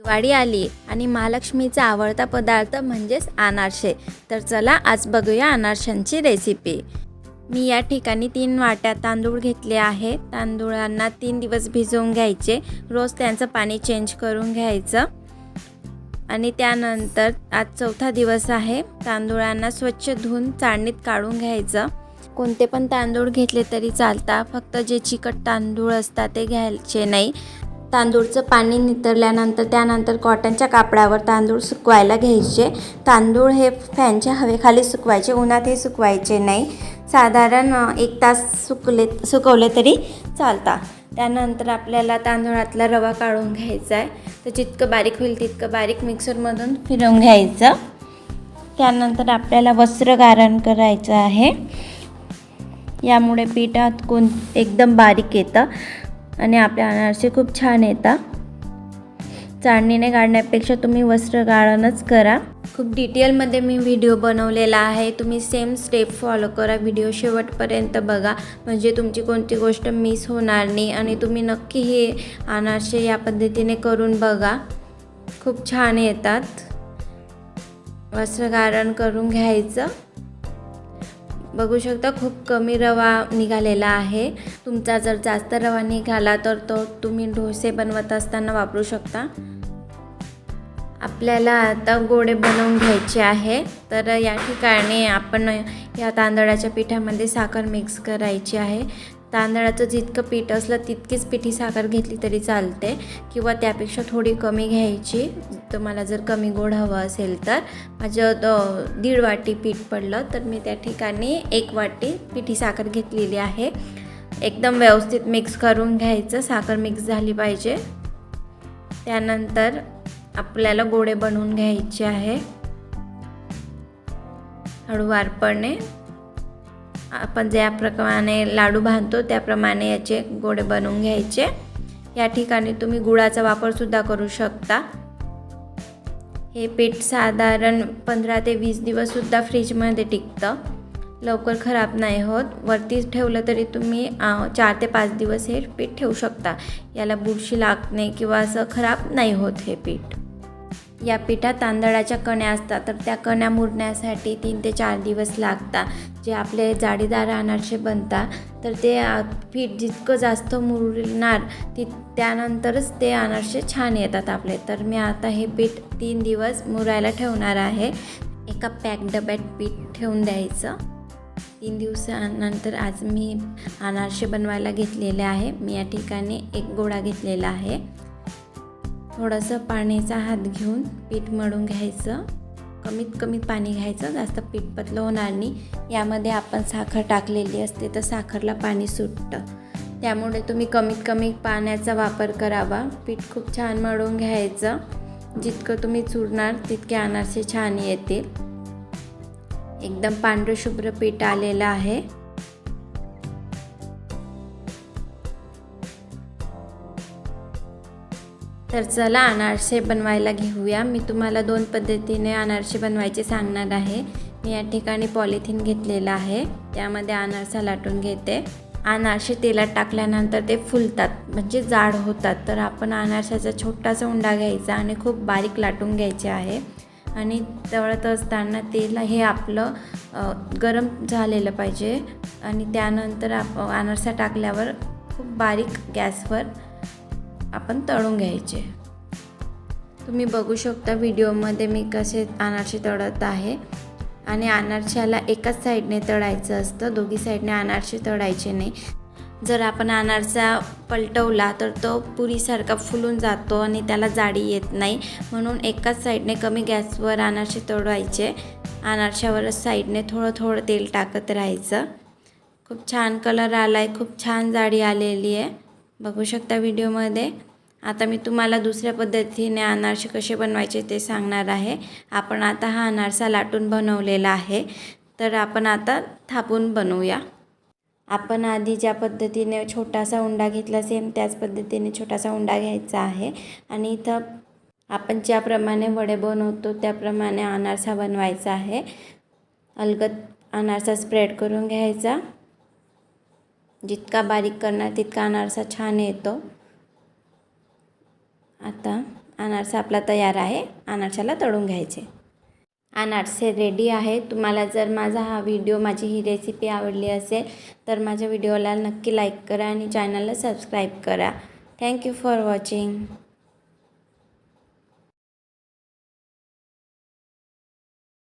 दिवाळी आली आणि महालक्ष्मीचा आवडता पदार्थ म्हणजेच अनारसे. तर चला आज बघूया अनारशांची रेसिपी मी या ठिकाणी तीन वाट्या तांदूळ घेतले आहे. तांदूळांना तीन दिवस भिजवून घ्यायचे. रोज त्यांचं पाणी चेंज करून घ्यायचं. आणि त्यानंतर आज चौथा दिवस आहे. तांदूळांना स्वच्छ धुवून चाळणीत काढून घ्यायचं. कोणते पण तांदूळ घेतले तरी चालता. फक्त जे चिकट तांदूळ असतात ते घ्यायचे नाही. तांदूळचं पाणी नितरल्यानंतर त्यानंतर कॉटनच्या कापडावर तांदूळ सुकवायला घ्यायचे. तांदूळ हे फॅनच्या हवेखाली सुकवायचे उन्हात हे सुकवायचे नाही. साधारण एक तास सुकले सुकवले तरी चालता. त्यानंतर आपल्याला तांदूळातला रवा काढून घ्यायचा आहे. तर जितकं बारीक होईल तितकं बारीक मिक्सरमधून फिरवून घ्यायचं. त्यानंतर आपल्याला वस्त्र गारण करायचं आहे. यामुळे पिठात कोण एकदम बारीक येतं. आणि आपल्या अनारसे खूप छान येतात. चाळणीने काढण्यापेक्षा तुम्ही वस्त्र गाळणच करा. खूप डिटेलमध्ये मी व्हिडिओ बनवलेला आहे. तुम्ही सेम स्टेप फॉलो करा. व्हिडिओ शेवटपर्यंत बघा. म्हणजे तुमची कोणती गोष्ट मिस होणार नाही आणि तुम्ही नक्की हे अनारसे या पद्धतीने करून बघा. खूप छान येतात. वस्त्र गाळण करून घ्यायचं. बघू शकता खूप कमी रवा निघालेला आहे. तुमचा जर जास्त रवा निघाला तर तो तुम्ही डोसे बनवत असताना वापरू शकता. आपल्याला आता गोडे बनवून घ्यायचे आहे. तर या ठिकाणी आपण या तांदळाच्या पिठामध्ये साखर मिक्स करायची आहे. तांदळाचं जितकं पीठ असलं तितकीच पिठी साखर घेतली तरी चालते. किंवा त्यापेक्षा थोडी कमी घ्यायची. तुम्हाला जर कमी गोड हवं असेल तर माझं द- दीड वाटी पीठ पडलं तर मी त्या ठिकाणी एक वाटी पिठी साखर घेतलेली आहे. एकदम व्यवस्थित मिक्स करून घ्यायचं. साखर मिक्स झाली पाहिजे. त्यानंतर आपल्याला गोडे बनवून घ्यायचे आहे. हळूवारपणे आपण ज्याप्रमाणे लाडू बांधतो त्याप्रमाणे याचे गोडे बनवून घ्यायचे. या ठिकाणी तुम्ही गुळाचा वापरसुद्धा करू शकता. हे पीठ साधारण पंधरा ते वीस दिवससुद्धा फ्रीजमध्ये टिकतं. लवकर खराब नाही होत. वरती ठेवलं तरी तुम्ही चार ते पाच दिवस हे पीठ ठेवू शकता. याला बुरशी लागणे किंवा असं खराब नाही होत हे पीठ. या पिठात तांदळाच्या कण्या असतात तर त्या कण्या मुरण्यासाठी तीन ते चार दिवस लागतात. जे आपले जाडीदार अनारसे बनतात तर ते पीठ जितकं जास्त मुरणार ती त्यानंतरच ते अनारसे छान येतात आपले. तर मी आता हे पीठ तीन दिवस मुरायला ठेवणार आहे. एका पॅक डब्यात पीठ ठेवून द्यायचं. तीन दिवसानंतर आज मी अनारसे बनवायला घेतलेले आहे. मी या ठिकाणी एक गोळा घेतलेला आहे. थोडंसं पाण्याचा हात घेऊन पीठ मळून घ्यायचं. कमीत कमी पाणी घ्यायचं जास्त पीठ पतलं होणार नाही. यामध्ये आपण साखर टाकलेली असते तर साखरला पाणी सुटतं. त्यामुळे तुम्ही कमीत कमी पाण्याचा वापर करावा. पीठ खूप छान मळून घ्यायचं. जितकं तुम्ही चुरणार तितके अनारसे छान येतील. एकदम पांढरं शुभ्र पीठ आलेलं आहे. तर चला अनारसे बनवायला घेऊया. मी तुम्हाला दोन पद्धतीने अनारसे बनवायचे सांगणार आहे. मी या ठिकाणी पॉलिथिन घेतलेलं आहे. त्यामध्ये अनारसा लाटून घेते. अनारसे तेलात टाकल्यानंतर ते फुलतात म्हणजे जाड होतात. तर आपण अनारशाचा छोटासा उंडा घ्यायचा आणि खूप बारीक लाटून घ्यायचे आहे. आणि तळत असताना तेल हे आपलं गरम झालेलं पाहिजे. आणि त्यानंतर आप अनारसा टाकल्यावर खूप बारीक गॅसवर आपण तळून घ्यायचे. तुम्ही बघू शकता व्हिडिओमध्ये मी कसे अनारसे तळत आहे. आणि अनारशाला एकाच साईडने तळायचं असतं दोघी साईडने अनारसे तळायचे नाही. जर आपण अनारसा पलटवला तर तो पुरीसारखा फुलून जातो आणि त्याला जाडी येत नाही. म्हणून एकाच साईडने कमी गॅसवर अनारसे तळवायचे. अनारशावरच साईडने थोडं थोडं तेल टाकत राहायचं. खूप छान कलर आला आहे खूप छान जाडी आलेली आहे. बघू शकता व्हिडिओमध्ये. आता मी तुम्हाला दुसऱ्या पद्धतीने अनारसे कसे बनवायचे ते सांगणार आहे. आपण आता हा अनारसा लाटून बनवलेला आहे. तर आपण आता थापून बनवूया. आपण आधी ज्या पद्धतीने छोटासा उंडा घेतला सेम त्याच पद्धतीने छोटासा उंडा घ्यायचा आहे. आणि इथं आपण ज्याप्रमाणे वडे बनवतो त्याप्रमाणे अनारसा बनवायचा आहे. अलगद अनारसा स्प्रेड करून घ्यायचा. जितका बारीक करणार तितका अनारसा छान येतो. आता अनारसा आपला तयार आहे. अनारशाला तळून घ्यायचे. अनारसे रेडी आहे तुम्हाला जर माझा हा व्हिडिओ माझी ही रेसिपी आवडली असेल तर माझ्या व्हिडिओला नक्की लाईक करा आणि चॅनलला सबस्क्राईब करा. Thank you for watching